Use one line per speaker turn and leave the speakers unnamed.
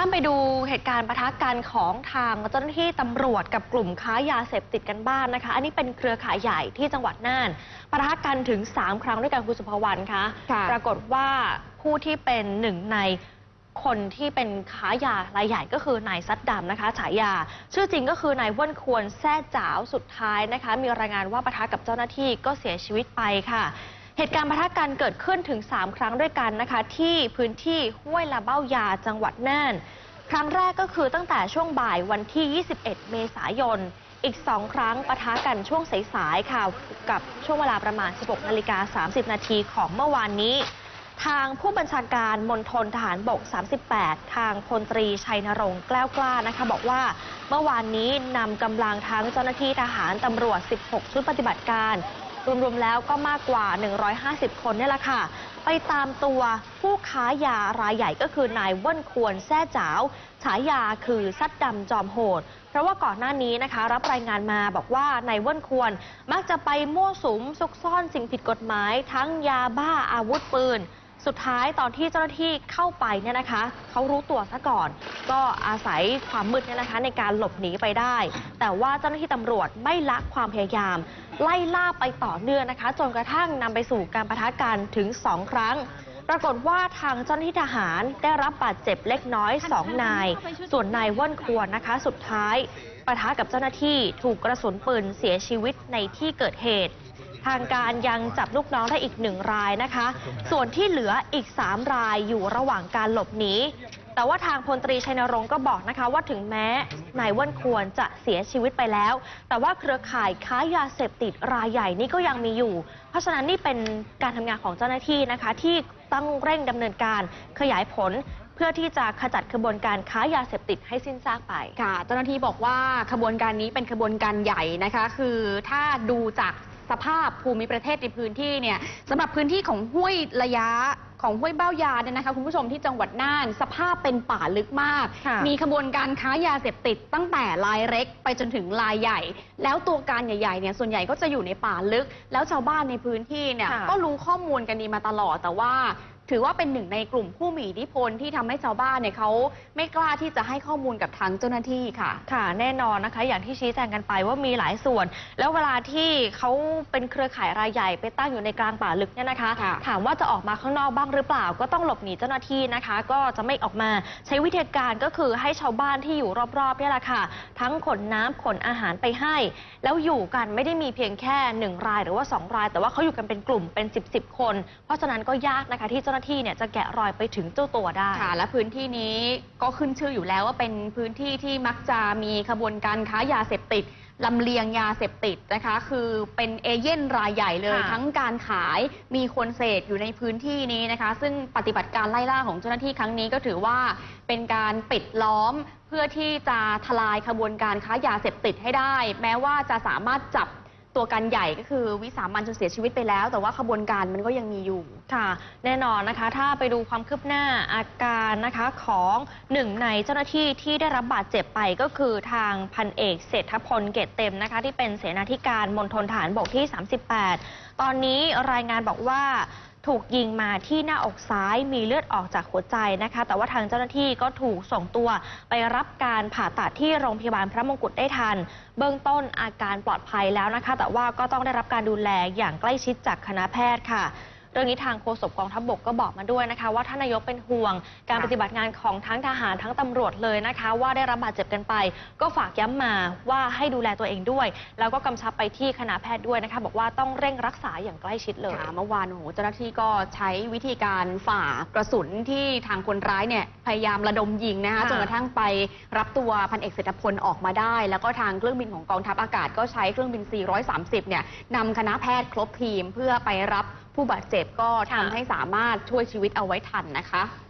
ข้ามไปดูเหตุการณ์ปะทะกันของทางเจ้าหน้าที่ตำรวจกับกลุ่มค้ายาเสพติดกันบ้านนะคะ อันนี้เป็นเครือข่ายใหญ่ที่จังหวัดน่านปะทะกันถึง 3 ครั้งด้วยกันคุณสุภวรรณคะ
ค่ะ
ปรากฏว่าผู้ที่เป็นหนึ่งในคนที่เป็นค้ายารายใหญ่ก็คือนายซัดดำนะคะฉายา ชื่อจริงก็คือนายว่นควรแซ่จ๋าวสุดท้ายนะคะ มีรายงานว่าปะทะกับเจ้าหน้าที่ก็เสียชีวิตไปค่ะ เหตุการณ์ปะทะกันเกิดขึ้นถึง 3 ครั้งด้วยกันนะคะ ที่พื้นที่ห้วยละเบ้ายาจังหวัดน่าน ครั้งแรกก็คือตั้งแต่ช่วงบ่ายวันที่ 21 เมษายน อีก 2 ครั้งปะทะกันช่วงสายๆค่ะกับช่วงเวลาประมาณ 16 นาฬิกา 30 นาทีของเมื่อวานนี้ ทางผู้บัญชาการมณฑลทหารบก 38 ทางพลตรีชัยนรงค์แกล้วกล้านะคะ บอกว่าเมื่อวานนี้นำกำลังทั้งเจ้าหน้าที่ทหารตำรวจ 16 ชุดปฏิบัติการ รวมๆแล้วก็มากกว่า 150 คนเนี่ยแหละค่ะ ไปตามตัวผู้ค้ายารายใหญ่ก็คือนายว่นควรแซ่จ๋าวฉายาคือซัดดำจอมโหด เพราะว่าก่อนหน้านี้นะคะ รับรายงานมาบอกว่านายว่นควรมักจะไปมั่วสุมซุกซ่อนสิ่งผิดกฎหมาย ทั้งยาบ้าอาวุธปืน สุดท้ายตอนที่เจ้าหน้าที่เข้าไปเนี่ยนะคะเขารู้ตัวซะก่อน ก็อาศัยความมืดเนี่ยนะคะในการหลบหนีไปได้ แต่ว่าเจ้าหน้าที่ตำรวจไม่ละความพยายาม ไล่ล่าไปต่อเนื่องนะคะ จนกระทั่งนำไปสู่การประทะกันถึง 2 ครั้ง ปรากฏว่าทางเจ้าหน้าที่ทหารได้รับบาดเจ็บเล็กน้อย 2 นาย ส่วนนายว่นควรนะคะ สุดท้ายปะทะกับเจ้าหน้าที่ถูกกระสุนปืนเสียชีวิตในที่เกิดเหตุ ทางการยังจับลูกน้องได้อีกหนึ่งรายนะคะ ส่วนที่เหลืออีก 3 รายอยู่ระหว่างการหลบหนี แต่ว่าทางพลตรีชัยนรงค์ก็บอกนะคะ ว่าถึงแม้นายว่นควรจะเสียชีวิตไปแล้ว แต่ว่าเครือข่ายค้ายาเสพติดรายใหญ่นี่ก็ยังมีอยู่ เพราะฉะนั้นนี่เป็นการทำงานของเจ้าหน้าที่นะคะ ที่ต้องเร่งดำเนินการขยายผลเพื่อที่จะขจัดขบวนการค้ายาเสพติดให้สิ้นซากไป
ค่ะ เจ้าหน้าที่บอกว่าขบวนการนี้เป็นขบวนการใหญ่นะคะ คือถ้าดูจาก สภาพภูมิประเทศในพื้นที่เนี่ยสำหรับพื้นที่ของห้วยระยะของห้วยเบ้ายาเนี่ยนะคะคุณผู้ชมที่จังหวัดน่าน สภาพเป็นป่าลึกมาก
ค่ะ
มีขบวนการค้ายาเสพติดตั้งแต่รายเล็กไปจนถึงรายใหญ่ แล้วตัวการใหญ่ๆเนี่ยส่วนใหญ่ก็จะอยู่ในป่าลึก แล้วชาวบ้านในพื้นที่เนี่ย
ค่ะ
ก็รู้ข้อมูลกันดีมาตลอดแต่ว่า ถือว่าเป็นหนึ่งในกลุ่มผู้มีอิทธิพลที่ทำให้ชาวบ้านเนี่ยเขาไม่กล้าที่จะให้ข้อมูลกับทางเจ้าหน้าที่ค่ะ
ค่ะ แน่นอนนะคะ อย่างที่ชี้แจงกันไปว่ามีหลายส่วน แล้วเวลาที่เขาเป็นเครือข่ายรายใหญ่ไปตั้งอยู่ในกลางป่าลึกเนี่ยนะคะ
ค่ะ
ถามว่าจะออกมาข้างนอกบ้างหรือเปล่า ก็ต้องหลบหนีเจ้าหน้าที่นะคะ ก็จะไม่ออกมาใช้วิธีการก็คือให้ชาวบ้านที่อยู่รอบๆเนี่ยแหละค่ะ ทั้งขนน้ำขนอาหารไปให้ แล้วอยู่กันไม่ได้มีเพียงแค่หนึ่งรายหรือว่าสองราย แต่ว่าเขาอยู่กันเป็นกลุ่มเป็น 10บสคน เพราะฉะนั้นก็ยากนะคะที่เจ้าหน้าที่เนี่ยจะแกะรอยไปถึงเจ้าตัวได้
ค่ะ และพื้นที่นี้ก็ขึ้นชื่ออยู่แล้วว่าเป็นพื้นที่ที่มักจะมีขบวนการค้ายาเสพติดลำเลียงยาเสพติดนะคะ คือเป็นเอเย่นรายใหญ่เลย
ค่ะ
ทั้งการขายมีคนเสพอยู่ในพื้นที่นี้นะคะ ซึ่งปฏิบัติการไล่ล่าของเจ้าหน้าที่ครั้งนี้ก็ถือว่าเป็นการปิดล้อมเพื่อที่จะทลายขบวนการค้ายาเสพติดให้ได้ แม้ว่าจะสามารถจับ ตัวการใหญ่ก็คือวิสามันจนเสียชีวิตไปแล้ว แต่ว่าขบวนการมันก็ยังมีอยู่
ค่ะ แน่นอนนะคะ ถ้าไปดูความคืบหน้าอาการนะคะของหนึ่งในเจ้าหน้าที่ที่ได้รับบาดเจ็บไปก็คือทางพันเอกเศรษฐพลเกตเต็มนะคะ ที่เป็นเสนาธิการมณฑลฐานบกที่ 38 ตอนนี้รายงานบอกว่า ถูกยิงมาที่หน้าอกซ้ายมีเลือดออกจากหัวใจนะคะ แต่ว่าทางเจ้าหน้าที่ก็ถูกส่งตัวไปรับการผ่าตัดที่โรงพยาบาลพระมงกุฎได้ทัน เบื้องต้นอาการปลอดภัยแล้วนะคะ แต่ว่าก็ต้องได้รับการดูแลอย่างใกล้ชิดจากคณะแพทย์ค่ะ รื่องนี้ทางโฆษกกองทัพบกก็บอกมาด้วยนะคะ ว่าท่านนายกเป็นห่วง การ
ค่ะ
ปฏิบัติงานของทั้งทหารทั้งตำรวจเลยนะคะ ว่าได้รับบาดเจ็บกันไป ก็ฝากย้ำมาว่าให้ดูแลตัวเองด้วย แล้วก็กำชับไปที่คณะแพทย์ด้วยนะคะ บอกว่าต้องเร่งรักษาอย่างใกล้ชิดเลย
ค่ะเมื่อวานโอ้โหเจ้าหน้าที่ก็ใช้วิธีการฝ่ากระสุนที่ทางคนร้ายเนี่ยพยายามระดมยิงนะคะ
ค่ะ
จนกระทั่งไปรับตัวพันเอกเศรษฐพลออกมาได้ แล้วก็ทางเครื่องบินของกองทัพอากาศก็ใช้เครื่องบิน 430 เนี่ยนำคณะแพทย์ครบทีมเพื่อไปรับ ผู้บาดเจ็บก็ทำ
ค่ะ
ให้สามารถช่วยชีวิตเอาไว้ทันนะคะ